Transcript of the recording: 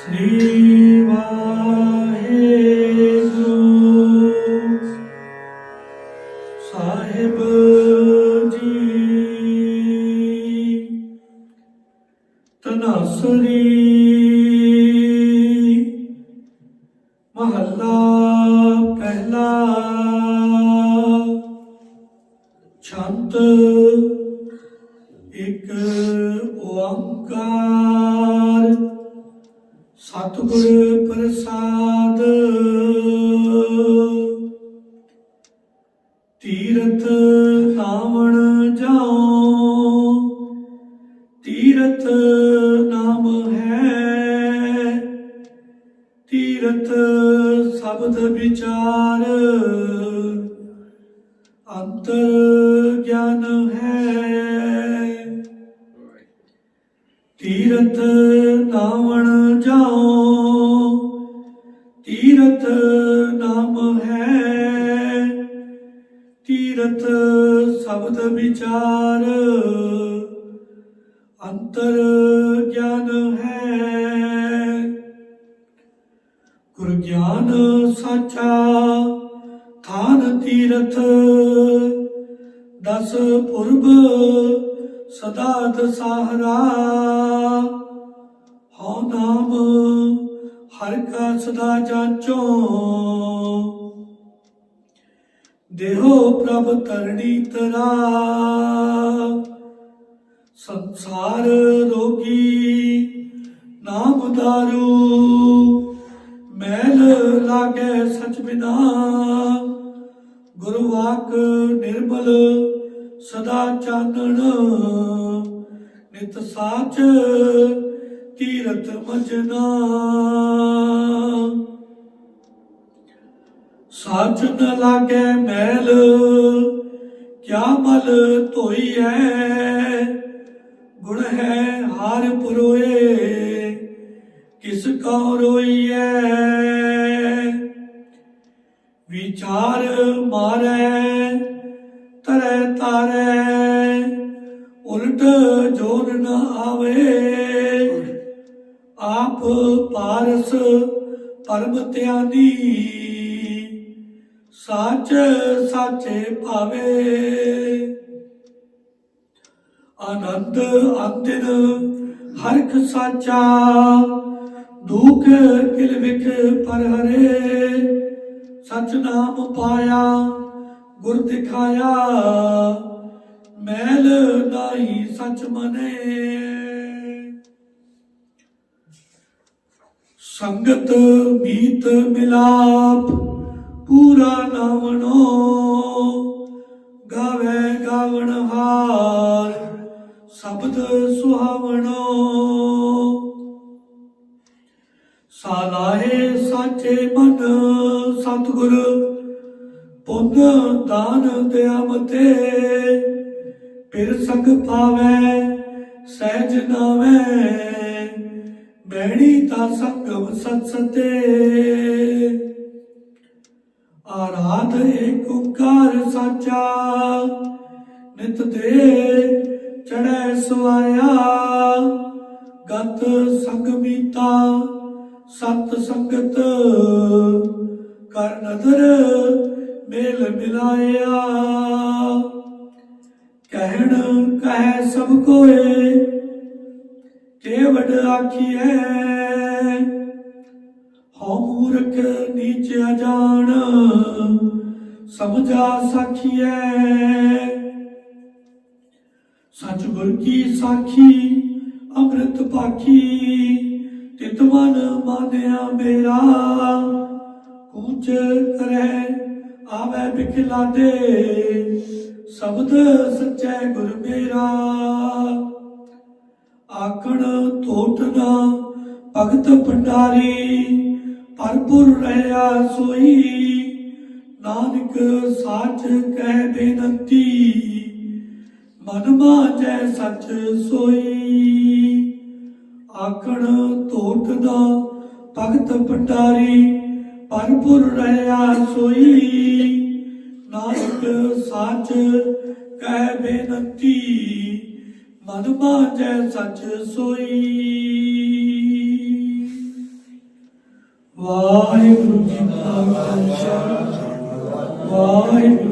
ਸ੍ਰੀ ਵਾਹਿਗੁਰੂ ਸਾਹਿਬ ਜੀ ਤਨਾਸਰੀ ਮਹੱਲਾ ਪਹਿਲਾ ਛੰਤ ਇੱਕ ਓੰਕਾਰ। ਸਤਿਗੁਰ ਪ੍ਰਸਾਦ। ਤੀਰਥ ਨਾਵਣ ਜਾਓ ਤੀਰਥ ਨਾਮ ਹੈ। ਤੀਰਥ ਸ਼ਬਦ ਵਿਚਾਰ। ਅੰਤਰ ਗਿਆਨ ਹੈ। ਤੀਰਥ ਨਾਵਣ ਜਾਓ ਤੀਰਥ ਨਾਮ ਹੈ। ਤੀਰਥ ਸ਼ਬਦ ਵਿਚਾਰ ਅੰਤਰ ਗਿਆਨ ਹੈ। ਗੁਰ ਗਿਆਨ ਸਾਚਾ ਥਾਨ ਤੀਰਥ, ਦਸ ਪੁਰਬ ਸਦਾ ਦਸਾਹਰਾ। ਹਉ ਨਾਮ ਹਰ ਕਾ ਸਦਾ ਜਾਂਚੋ। ਦੇਹੋ ਪ੍ਰਭ ਤਰਣੀ ਤਰਾ। ਸੰਸਾਰ ਰੋਗੀ ਨਾਮ ਦਾਰੂ ਮੈਲ ਲਾਗੇ ਸਚ ਬਿਨਾ। ਗੁਰੂ ਵਾਕ ਨਿਰਮਲ ਸਦਾ ਚਾਨਣ। ਨਿਤ ਸਾਚ ਤੀਰਥ ਮਜਨਾ? ਸਾਚ ਨ ਲਾਗੇ ਮੈਲ, ਕਿਆ ਮਲ ਧੋਈਐ? ਗੁਣ ਹੈ ਹਾਰ ਪਰੋਏ, ਕਿਸ ਕਉ ਰੋਈਐ? ਵਿਚਾਰ ਮਾਰੈ, ਤਰੈ ਤਾਰੈ, ਉਲਟ ਜੋਰ ਨ ਆਵੇ। ਆਪ ਪਾਰਸ ਪਰਮ ਧਿਆਨੀ, ਸਾਚ ਸਾਚੇ ਭਾਵੇ। ਆਨੰਦ ਅੰਤਿਨ ਹਰਖ ਸਾਚਾ, ਦੁਖ ਕਿਲ ਵਿਖ ਪਰ ਹਰੇ। ਸਚ ਨਾਮ ਪਾਇਆ, ਗੁਰ ਦਿਖਾਇਆ, ਮੈਲ ਨਾਹੀ ਸਚ ਮਨੇ। ਸੰਗਤ ਮੀਤ ਮਿਲਾਪ, ਪੂਰਾ ਨਾਵਣੋ ਗਾਵੇ ਗਾਵਣ ਹਾਰ, ਸ਼ਬਦ ਸੁਹਾਵਣੋ। ਸਾਲਾਹੇ ਸਾਚੇ ਮਨ ਸਤਿਗੁਰ, ਪੁੰਨ ਦਾਨ ਦਿਆਮਤੇ ਫਿਰ ਸੰਗ ਪਾਵੇ ਸਹਿਜ ਨਾਵੇ। ਬਹਿਣੀ ਤਾਂ ਸੰਗਮ ਸਤਸਤੇ ਆਰਾਧ ਏਕ ਓੰਕਾਰ ਸਾਚਾ। ਨਿਤ ਦੇ ਚੜੈ ਸੁਆਇਆ ਗਤ ਸੰਗ ਮੀਤਾ, ਸਤ ਸੰਗਤ। ਕਰ ਨਦਰ ਮੇਲ ਮਿਲਾਇਆ। ਕਹਿਣ, ਕਹਿ ਸਭ ਕੋਏ। ਕੇਵਡ ਆਖੀਐ। ਹਉ ਮੂਰਖ ਨੀਚ ਅਜਾਣ, ਸਮਝਾ ਸਾਖੀਐ। ਸੱਚ ਗੁਰ ਕੀ ਸਾਖੀ, ਅੰਮ੍ਰਿਤ ਪਾਖੀ, ਤਿਤ ਮਨ ਮਾਨਿਆ ਮੇਰਾ। ਕੂਚ ਕਰੈ ਆਵੇ ਬਿਖਲਾਦੇ ਸ਼ਬਦ ਸੱਚੈ ਗੁਰ ਮੇਰਾ। ਆਖਣ ਥੋਟ ਨਾ, ਭਗਤ ਭੰਡਾਰੀ, ਭਰਪੁਰ ਰਹਾ ਸੋਈ। ਨਾਨਕ ਸਾਚ ਕਹਿ ਬੇਨਤੀ, ਮਨ ਮਾਜੈ ਸਚ ਸੋਈ। ਆਖਣ ਤੋਟ ਨਾ, ਭਗਤ ਭੰਡਾਰੀ, ਭਰਪੁਰ ਰਹਾ ਸੋਈ। ਨਾਨਕ ਸਾਚ ਕਹਿ ਬੇਨਤੀ ਮਨ ਭਾਜੈ ਸੱਚ ਸੋਈ। ਵਾਹਿਗੁਰੂ ਜੀ ਕਾ ਖਾਲਸਾ ਵਾਹਿਗੁਰੂ